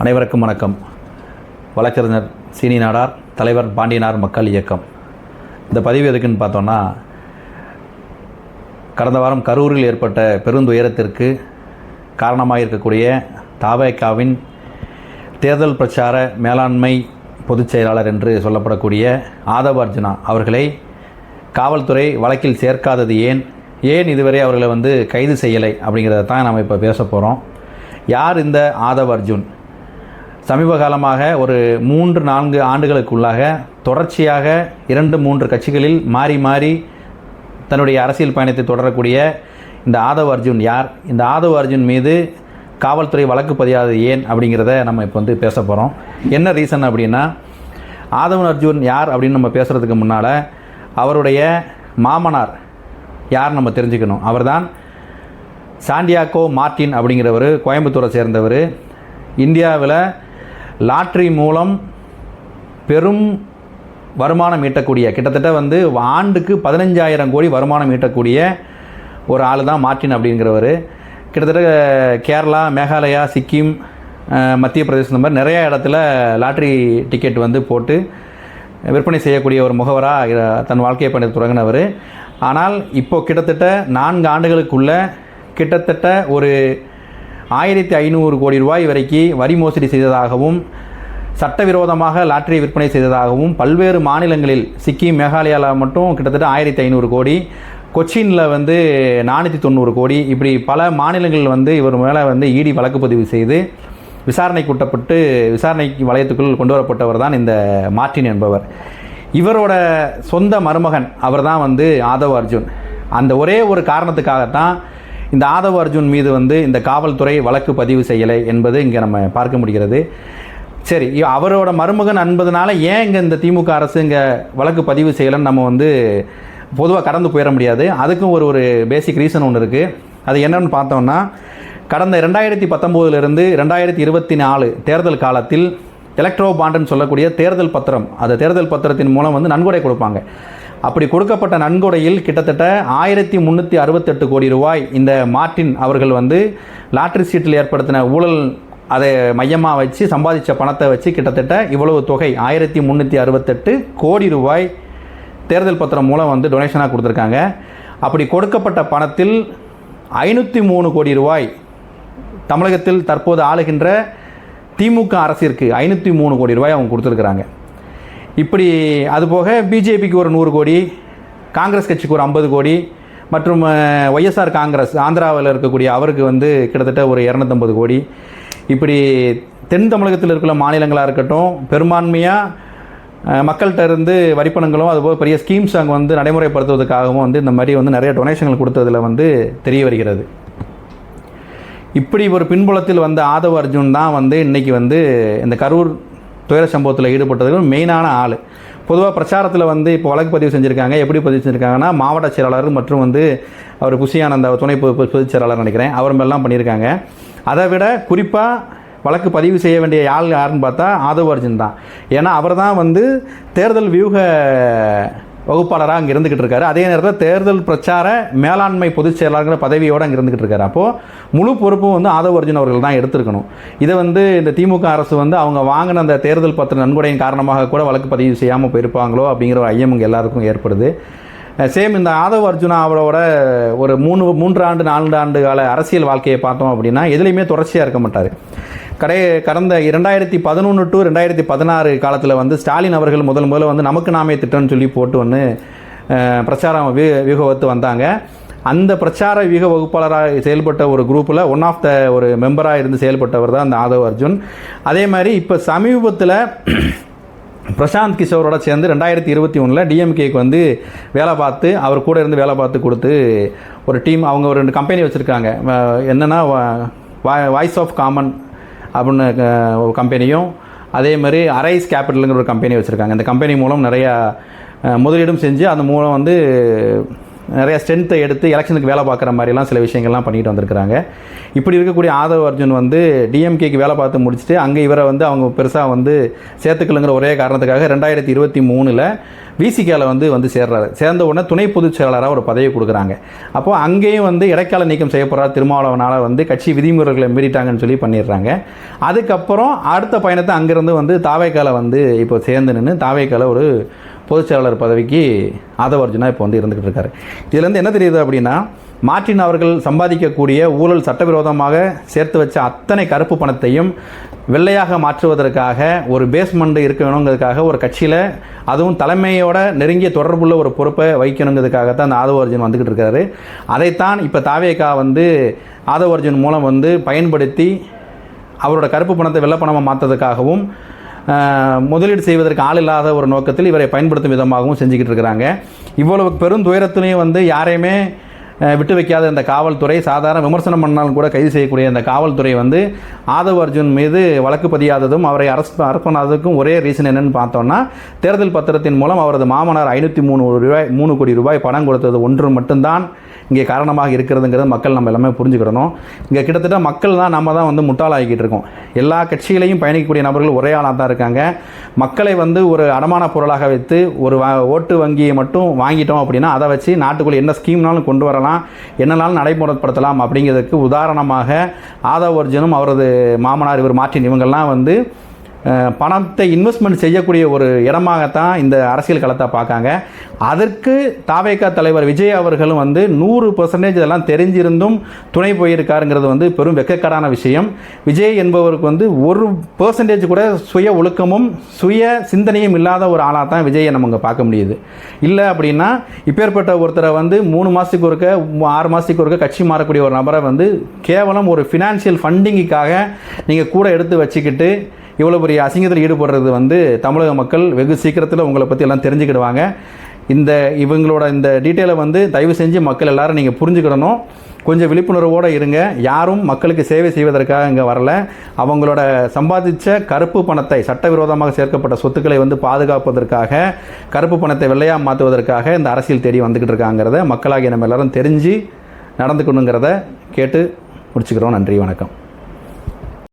அனைவருக்கும் வணக்கம். வழக்கறிஞர் சீனி நாடார் தலைவர் பாண்டியனார் மக்கள் இயக்கம். இந்த பதிவு எதுக்குன்னு பார்த்தோன்னா கடந்த வாரம் கரூரில் ஏற்பட்ட பெருந்துயரத்திற்கு காரணமாக இருக்கக்கூடிய தாவேக்காவின் தேர்தல் பிரச்சார மேலாண்மை பொதுச் செயலாளர் என்று சொல்லப்படக்கூடிய ஆதவ அர்ஜுனா அவர்களை காவல்துறை வழக்கில் சேர்க்காதது ஏன்? ஏன் இதுவரை அவர்களை வந்து கைது செய்யலை? அப்படிங்கிறத தான் நம்ம இப்போ பேச போகிறோம் யார் இந்த ஆதவ் அர்ஜுன்? சமீப காலமாக ஒரு மூன்று நான்கு ஆண்டுகளுக்குள்ளாக தொடர்ச்சியாக இரண்டு மூன்று கட்சிகளில் மாறி மாறி தன்னுடைய அரசியல் பயணத்தை தொடரக்கூடிய இந்த ஆதவ் அர்ஜுன் யார்? இந்த ஆதவ் அர்ஜுன் மீது காவல்துறை வழக்கு பதியாதது ஏன் அப்படிங்கிறத நம்ம இப்போ வந்து பேச போகிறோம் என்ன ரீசன் அப்படின்னா ஆதவன் அர்ஜுன் யார் அப்படின்னு நம்ம பேசுகிறதுக்கு முன்னால் அவருடைய மாமனார் யார் நம்ம தெரிஞ்சுக்கணும். அவர்தான் சாண்டியாக்கோ மார்டின் அப்படிங்கிறவர் கோயம்புத்தூரை சேர்ந்தவர். இந்தியாவில் லாட்ரி மூலம் பெரும் வருமானம் ஈட்டக்கூடிய கிட்டத்தட்ட வந்து ஆண்டுக்கு பதினஞ்சாயிரம் கோடி வருமானம் ஈட்டக்கூடிய ஒரு ஆள் தான் மார்ட்டின் அப்படிங்கிறவர். கிட்டத்தட்ட கேரளா மேகாலயா சிக்கிம் மத்திய பிரதேசம் இந்த மாதிரி நிறையா இடத்துல லாட்ரி டிக்கெட் வந்து போட்டு விற்பனை செய்யக்கூடிய ஒரு முகவராக தன் வாழ்க்கையை பண்ணி தொடங்கினவர். ஆனால் இப்போ கிட்டத்தட்ட நான்கு ஆண்டுகளுக்குள்ள கிட்டத்தட்ட ஒரு ஆயிரத்தி ஐநூறு கோடி ரூபாய் வரைக்கும் வரி மோசடி செய்ததாகவும் சட்டவிரோதமாக லாட்டரி விற்பனை செய்ததாகவும் பல்வேறு மாநிலங்களில் சிக்கிம் மேகாலயாவில் மட்டும் கிட்டத்தட்ட ஆயிரத்தி ஐநூறு கோடி கொச்சினில் வந்து நானூற்றி தொண்ணூறு கோடி இப்படி பல மாநிலங்களில் வந்து இவர் மேலே வந்து இடி வழக்கு பதிவு செய்து விசாரணை கூட்டப்பட்டு விசாரணை வளையத்துக்குள் கொண்டு வரப்பட்டவர் தான் இந்த மார்ட்டின் என்பவர். இவரோட சொந்த மருமகன் அவர் தான் வந்து ஆதவ் அர்ஜுன். அந்த ஒரே ஒரு காரணத்துக்காகத்தான் இந்த ஆதவ அர்ஜுன் மீது வந்து இந்த காவல்துறை வழக்கு பதிவு செய்யலை என்பது இங்கே நம்ம பார்க்க முடிகிறது. சரி அவரோட மருமகன் என்பதனால ஏன் இங்கே இந்த திமுக அரசு இங்கே வழக்கு பதிவு செய்யலைன்னு நம்ம வந்து பொதுவாக கடந்து போயிட முடியாது. அதுக்கும் ஒரு ஒரு பேசிக் ரீசன் ஒன்று இருக்குது அது என்னென்னு பார்த்தோம்னா கடந்த ரெண்டாயிரத்தி பத்தொம்போதுலேருந்து ரெண்டாயிரத்தி இருபத்தி நாலு தேர்தல் காலத்தில் எலக்ட்ரோ பாண்டுன்னு சொல்லக்கூடிய தேர்தல் பத்திரம் அந்த தேர்தல் பத்திரத்தின் மூலம் வந்து நன்கொடை கொடுப்பாங்க. அப்படி கொடுக்கப்பட்ட நன்கொடையில் கிட்டத்தட்ட ஆயிரத்தி முந்நூற்றி அறுபத்தெட்டு கோடி ரூபாய் இந்த மார்ட்டின் அவர்கள் வந்து லாட்ரி சீட்டில் ஏற்படுத்தின ஊழல் அதை மையமாக வச்சு சம்பாதிச்ச பணத்தை வச்சு கிட்டத்தட்ட இவ்வளவு தொகை ஆயிரத்தி முந்நூற்றி அறுபத்தெட்டு கோடி ரூபாய் தேர்தல் பத்திரம் மூலம் வந்து டொனேஷனாக கொடுத்துருக்காங்க. அப்படி கொடுக்கப்பட்ட பணத்தில் ஐநூற்றி மூணு கோடி ரூபாய் தமிழகத்தில் தற்போது ஆளுகின்ற திமுக அரசிற்கு ஐநூற்றி மூணு கோடி ரூபாய் அவங்க கொடுத்துருக்குறாங்க. இப்படி அதுபோக பிஜேபிக்கு ஒரு நூறு கோடி காங்கிரஸ் கட்சிக்கு ஒரு ஐம்பது கோடி மற்றும் ஒய்எஸ்ஆர் காங்கிரஸ் ஆந்திராவில் இருக்கக்கூடிய அவருக்கு வந்து கிட்டத்தட்ட ஒரு இரநூத்தம்பது கோடி. இப்படி தென் தமிழகத்தில் இருக்கிற மாநிலங்களாக இருக்கட்டும் பெரும்பான்மையாக மக்கள்கிட்ட இருந்து வரிப்பணங்களும் அதுபோல் பெரிய ஸ்கீம்ஸ் அங்கே வந்து நடைமுறைப்படுத்துவதற்காகவும் வந்து இந்த மாதிரி வந்து நிறைய டொனேஷன்கள் கொடுத்ததில் வந்து தெரிய வருகிறது. இப்படி ஒரு பின்புலத்தில் வந்த ஆதவ அர்ஜுன் தான் வந்து இன்றைக்கி வந்து இந்த கரூர் துயர சம்பவத்தில் ஈடுபட்டதுக்கு மெயினான ஆள். பொதுவாக பிரச்சாரத்தில் வந்து இப்போ வழக்கு பதிவு செஞ்சுருக்காங்க. எப்படி பதிவு செஞ்சுருக்காங்கன்னா மாவட்ட செயலாளர் மற்றும் வந்து அவர் புஷியானந்த துணை பொதுச் செயலாளர் நினைக்கிறேன். அவர் மேலாம் பண்ணியிருக்காங்க. அதை விட குறிப்பாக வழக்கு பதிவு செய்ய வேண்டிய ஆள் யாருன்னு பார்த்தா ஆதவ் அர்ஜுன் தான். ஏன்னா அவர் தான் வந்து தேர்தல் வியூக வகுப்பாளராக அங்கே இருந்துக்கிட்டு இருக்காரு. அதே நேரத்தில் தேர்தல் பிரச்சார மேலாண்மை பொதுச் செயலாளர்கிற பதவியோடு அங்கே இருந்துக்கிட்டு இருக்காரு. அப்போது முழு பொறுப்பும் வந்து ஆதவ அர்ஜுன் அவர்கள் தான் எடுத்திருக்கணும். இதை வந்து இந்த திமுக அரசு வந்து அவங்க வாங்கின அந்த தேர்தல் பத்திர நன்கொடையின் காரணமாக கூட வழக்கு பதிவு செய்யாமல் போயிருப்பாங்களோ அப்படிங்கிற ஒரு ஐயம் இங்கே எல்லாருக்கும் ஏற்படுது. சேம் இந்த ஆதவ் அர்ஜுனா அவரோட ஒரு மூணு மூன்று ஆண்டு நான்கு ஆண்டு கால அரசியல் வாழ்க்கையை பார்த்தோம் அப்படின்னா எதுலேயுமே தொடர்ச்சியாக இருக்க மாட்டார். கடை கடந்த இரண்டாயிரத்தி பதினொன்று டு ரெண்டாயிரத்தி பதினாறு காலத்தில் வந்து ஸ்டாலின் அவர்கள் முதல் முதல்ல வந்து நமக்கு நாமே திட்டம்னு சொல்லி போட்டு ஒன்று பிரச்சாரம் வீ வீக வந்தாங்க. அந்த பிரச்சார வீக வகுப்பாளராக செயல்பட்ட ஒரு குரூப்பில் ஒன் ஆஃப் த ஒரு மெம்பராக இருந்து செயல்பட்டவர் தான் அந்த ஆதவ் அர்ஜுன். அதே மாதிரி இப்போ சமீபத்தில் பிரசாந்த் கிஷோரோட சேர்ந்து ரெண்டாயிரத்தி இருபத்தி ஒன்றில் டிஎம்கேக்கு வந்து வேலை பார்த்து அவர் கூட இருந்து வேலை பார்த்து கொடுத்து ஒரு டீம் அவங்க ஒரு ரெண்டு கம்பெனி வச்சுருக்காங்க. என்னென்னா வாய்ஸ் ஆஃப் காமன் அப்படின்னு கம்பெனியும் அதே மாதிரி அரைஸ் கேபிட்டலுங்கிற ஒரு கம்பெனி வச்சுருக்காங்க. இந்த கம்பெனி மூலம் நிறையா முதலீடும் செஞ்சு அந்த மூலம் வந்து நிறைய ஸ்ட்ரென்த்தை எடுத்து எலெக்ஷனுக்கு வேலை பார்க்குற மாதிரிலாம் சில விஷயங்கள்லாம் பண்ணிட்டு வந்திருக்கிறாங்க. இப்படி இருக்கக்கூடிய ஆதவ் அர்ஜுன் வந்து டிஎம்கேக்கு வேலை பார்த்து முடிச்சுட்டு அங்கே இவரை வந்து அவங்க பெருசாக வந்து சேர்த்துக்கலுங்கிற ஒரே காரணத்துக்காக ரெண்டாயிரத்தி இருபத்தி மூணில் விசிகேல வந்து வந்து சேர்றாரு. சேர்ந்த உடனே துணை பொதுச் செயலாளராக ஒரு பதவி கொடுக்குறாங்க. அப்போ அங்கேயும் வந்து இடைக்கால நீக்கம் செய்யப்படுறார் திருமாவளவனால் வந்து கட்சி விதிமுறைகளை மீறிட்டாங்கன்னு சொல்லி பண்ணிடுறாங்க. அதுக்கப்புறம் அடுத்த பயணத்தை அங்கேருந்து வந்து தாவேக்கால வந்து இப்போ சேர்ந்து நின்று தாவேக்கால ஒரு பொதுச் செயலாளர் பதவிக்கு ஆதவர்ஜுனா இப்போ வந்து இருந்துகிட்டு இருக்காரு. இதுலேருந்து என்ன தெரியுது அப்படின்னா மார்டின் அவர்கள் சம்பாதிக்கக்கூடிய ஊழல் சட்டவிரோதமாக சேர்த்து வச்ச அத்தனை கருப்பு பணத்தையும் வெள்ளையாக மாற்றுவதற்காக ஒரு பேஸ்மெண்ட் இருக்கணுங்கிறதுக்காக ஒரு கட்சியில் அதுவும் தலைமையோட நெருங்கிய தொடர்புள்ள ஒரு பொறுப்பை வைக்கணுங்கிறதுக்காக தான் அந்த ஆதவ அர்ஜுன் வந்துக்கிட்டு இருக்காரு. அதைத்தான் இப்போ தாவேக்கா வந்து ஆதவ அர்ஜுன் மூலம் வந்து பயன்படுத்தி அவரோட கருப்பு பணத்தை வெள்ளை பணமாக மாற்றுறதுக்காகவும் முதலீடு செய்வதற்கு ஆள் இல்லாத ஒரு நோக்கத்தில் இவரை பயன்படுத்தும் விதமாகவும் செஞ்சுக்கிட்டு இருக்கிறாங்க. இவ்வளவு பெரும் துயரத்திலையும் வந்து யாரையுமே விட்டு வைக்காத இந்த காவல்துறை சாதாரண விமர்சனம் பண்ணாலும் கூட கைது செய்யக்கூடிய இந்த காவல்துறை வந்து ஆதவ் அர்ஜுன் மீது வழக்கு பதியாததும் அவரை அரசு அரசு பண்ணாததுக்கும் ஒரே ரீசன் என்னன்னு பார்த்தோம்னா தேர்தல் பத்திரத்தின் மூலம் அவரது மாமனார் ஐநூற்றி மூணு ரூபாய் மூணு கோடி ரூபாய் பணம் கொடுத்தது ஒன்று மட்டும்தான். இங்கே காரணமாக இருக்கிறதுங்கிறத மக்கள் நம்ம எல்லாமே புரிஞ்சுக்கிடணும். இங்கே கிட்டத்தட்ட மக்கள் தான் நம்ம தான் வந்து முட்டாளாகிக்கிட்டு இருக்கோம். எல்லா கட்சிகளையும் பயணிக்கக்கூடிய நபர்கள் ஒரே ஆளாக தான் இருக்காங்க. மக்களை வந்து ஒரு அடமான பொருளாக வைத்து ஒரு ஓட்டு வங்கியை மட்டும் வாங்கிட்டோம் அப்படின்னா அதை வச்சு நாட்டுக்குள்ளே என்ன ஸ்கீம்னாலும் கொண்டு வரலாம் என்னனாலும் நடைமுறைப்படுத்தலாம் அப்படிங்கிறதுக்கு உதாரணமாக ஆதவ் அர்ஜுனும் அவரது மாமனார் இவர் மாற்றின் இவங்கெல்லாம் வந்து பணத்தை இன்வெஸ்ட்மெண்ட் செய்யக்கூடிய ஒரு இடமாகத்தான் இந்த அரசியல் களத்தை பார்க்காங்க. அதற்கு தாவேகா தலைவர் விஜய் அவர்களும் வந்து நூறு பர்சன்டேஜ் இதெல்லாம் தெரிஞ்சிருந்தும் துணை போயிருக்காருங்கிறது வந்து பெரும் வெக்கக்கடான விஷயம். விஜய் என்பவருக்கு வந்து ஒரு பர்சன்டேஜ் கூட சுய ஒழுக்கமும் சுய சிந்தனையும் இல்லாத ஒரு ஆளாக தான் விஜயை நம்ம இங்கே பார்க்க முடியுது. இல்லை அப்படின்னா இப்பேற்பட்ட ஒருத்தரை வந்து மூணு மாதத்துக்கு ஒருக்க ஆறு மாதத்துக்கு ஒருக்க கட்சி மாறக்கூடிய ஒரு நபரை வந்து கேவலம் ஒரு ஃபினான்ஷியல் ஃபண்டிங்குக்காக நீங்கள் கூட எடுத்து வச்சுக்கிட்டு இவ்வளோ பெரிய அசிங்கத்தில் ஈடுபடுறது வந்து தமிழக மக்கள் வெகு சீக்கிரத்தில் உங்களை பற்றி எல்லாம் தெரிஞ்சுக்கிடுவாங்க. இந்த இவங்களோட இந்த டீட்டெயிலை வந்து தயவு செஞ்சு மக்கள் எல்லாரும் நீங்கள் புரிஞ்சுக்கிடணும். கொஞ்சம் விழிப்புணர்வோடு இருங்க. யாரும் மக்களுக்கு சேவை செய்வதற்காக இங்கே வரல. அவங்களோட சம்பாதிச்ச கருப்பு பணத்தை சட்டவிரோதமாக சேர்க்கப்பட்ட சொத்துக்களை வந்து பாதுகாப்பதற்காக கருப்பு பணத்தை வெள்ளையாக மாற்றுவதற்காக இந்த அரசியல் தேடி வந்துக்கிட்டு இருக்காங்கிறத மக்களாகிய நம்ம எல்லாரும் தெரிஞ்சு நடந்துக்கணுங்கிறத கேட்டு முடிச்சுக்கிறோம். நன்றி வணக்கம்.